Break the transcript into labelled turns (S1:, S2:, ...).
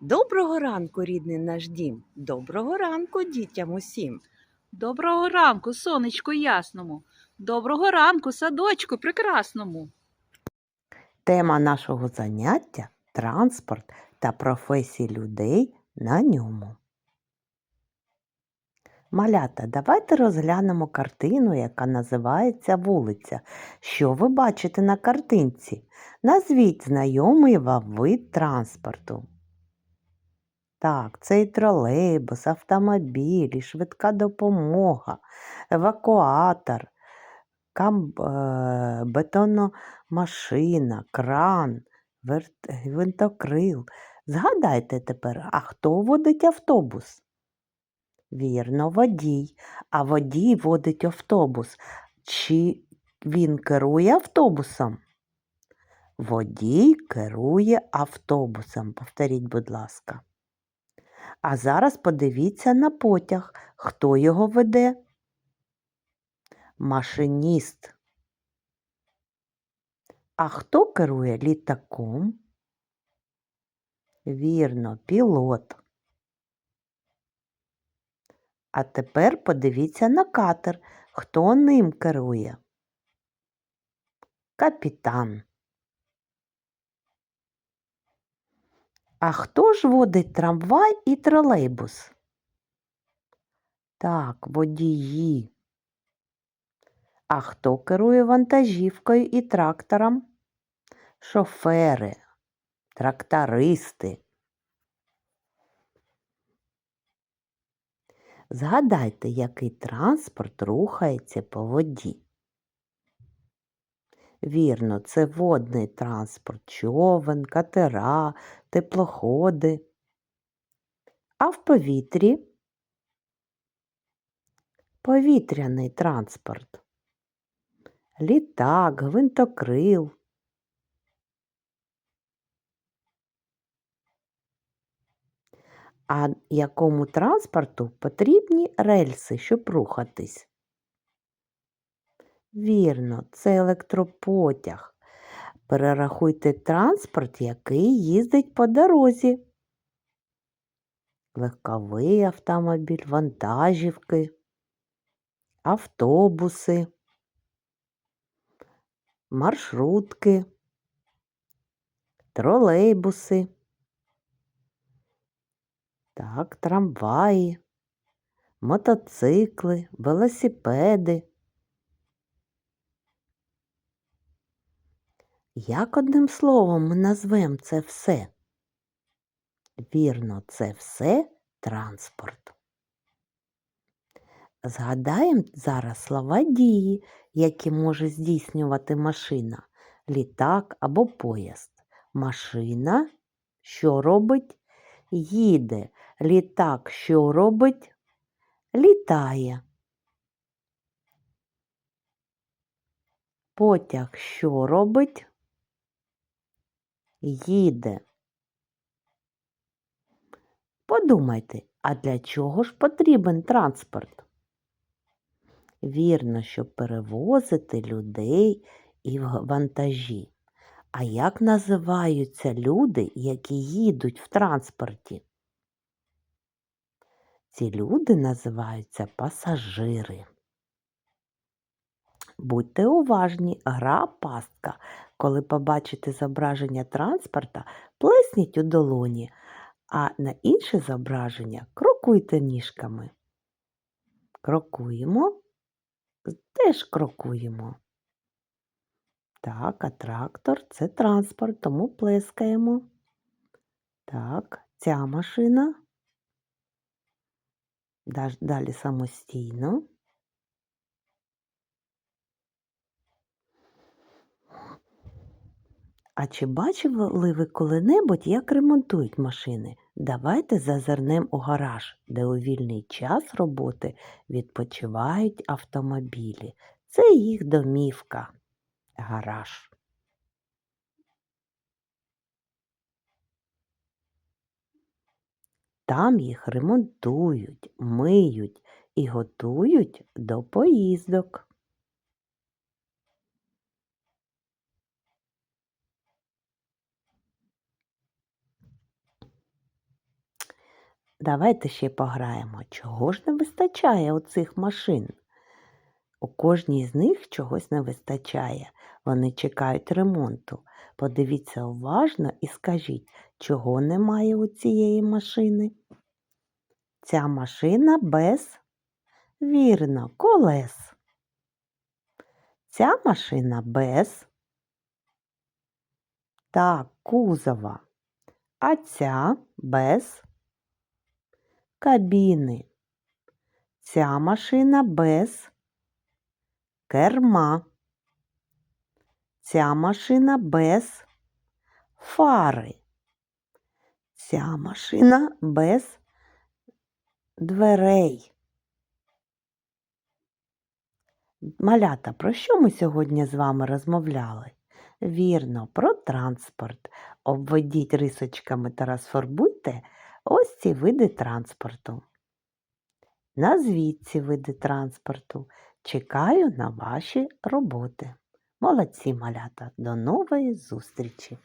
S1: Доброго ранку, рідний наш дім. Доброго ранку дітям усім.
S2: Доброго ранку, сонечку ясному. Доброго ранку, садочку прекрасному.
S3: Тема нашого заняття транспорт та професії людей на ньому. Малята, давайте розглянемо картину, яка називається вулиця. Що ви бачите на картинці? Назвіть знайомий вам вид транспорту. Так, це і тролейбус, автомобіль, швидка допомога, евакуатор, е, бетономашина, кран, верт... гвинтокрил. Згадайте тепер, а хто водить автобус? Вірно, водій. А водій водить автобус. Чи він керує автобусом? Водій керує автобусом. Повторіть, будь ласка. А зараз подивіться на потяг. Хто його веде? Машиніст. А хто керує літаком? Вірно, пілот. А тепер подивіться на катер. Хто ним керує? Капітан. А хто ж водить трамвай і тролейбус? Так, водії. А хто керує вантажівкою і трактором? Шофери, трактористи. Згадайте, який транспорт рухається по воді. Вірно, це водний транспорт, човен, катера, теплоходи. А в повітрі повітряний транспорт. Літак, гвинтокрил. А якому транспорту потрібні рельси, щоб рухатись? Вірно, це електропотяг. Перерахуйте транспорт, який їздить по дорозі. Легковий автомобіль, вантажівки, автобуси, маршрутки, тролейбуси. Так, трамваї, мотоцикли, велосипеди. Як одним словом ми назвемо це все? Вірно, це все транспорт. Згадаємо зараз слова дії, які може здійснювати машина, літак або поїзд. Машина, що робить? Їде. Літак, що робить? Літає. Потяг, що робить? Їде. Подумайте, а для чого ж потрібен транспорт? Вірно, щоб перевозити людей і в- вантажі. А як називаються люди, які їдуть в транспорті? Ці люди називаються пасажири. Будьте уважні, гра пастка. Коли побачите зображення транспорта, плесніть у долоні, а на інше зображення крокуйте ніжками. Крокуємо, теж крокуємо. Так, а трактор це транспорт, тому плескаємо. Так, ця машина. Далі самостійно. А чи бачили ви коли-небудь, як ремонтують машини? Давайте зазирнемо у гараж, де у вільний час роботи відпочивають автомобілі. Це їх домівка. Гараж. Там їх ремонтують, миють і готують до поїздок. Давайте ще пограємо. Чого ж не вистачає у цих машин? У кожній з них чогось не вистачає. Вони чекають ремонту. Подивіться уважно і скажіть, чого немає у цієї машини? Ця машина без, вірно, колес. Ця машина без, так, кузова. А ця без кабіни. Ця машина без керма. Ця машина без фари. Ця машина без дверей. Малята, про що ми сьогодні з вами розмовляли? Вірно, про транспорт. Обведіть рисочками та розфарбуйте ось ці види транспорту. Назвіть ці види транспорту. Чекаю на ваші роботи. Молодці, малята. До нової зустрічі!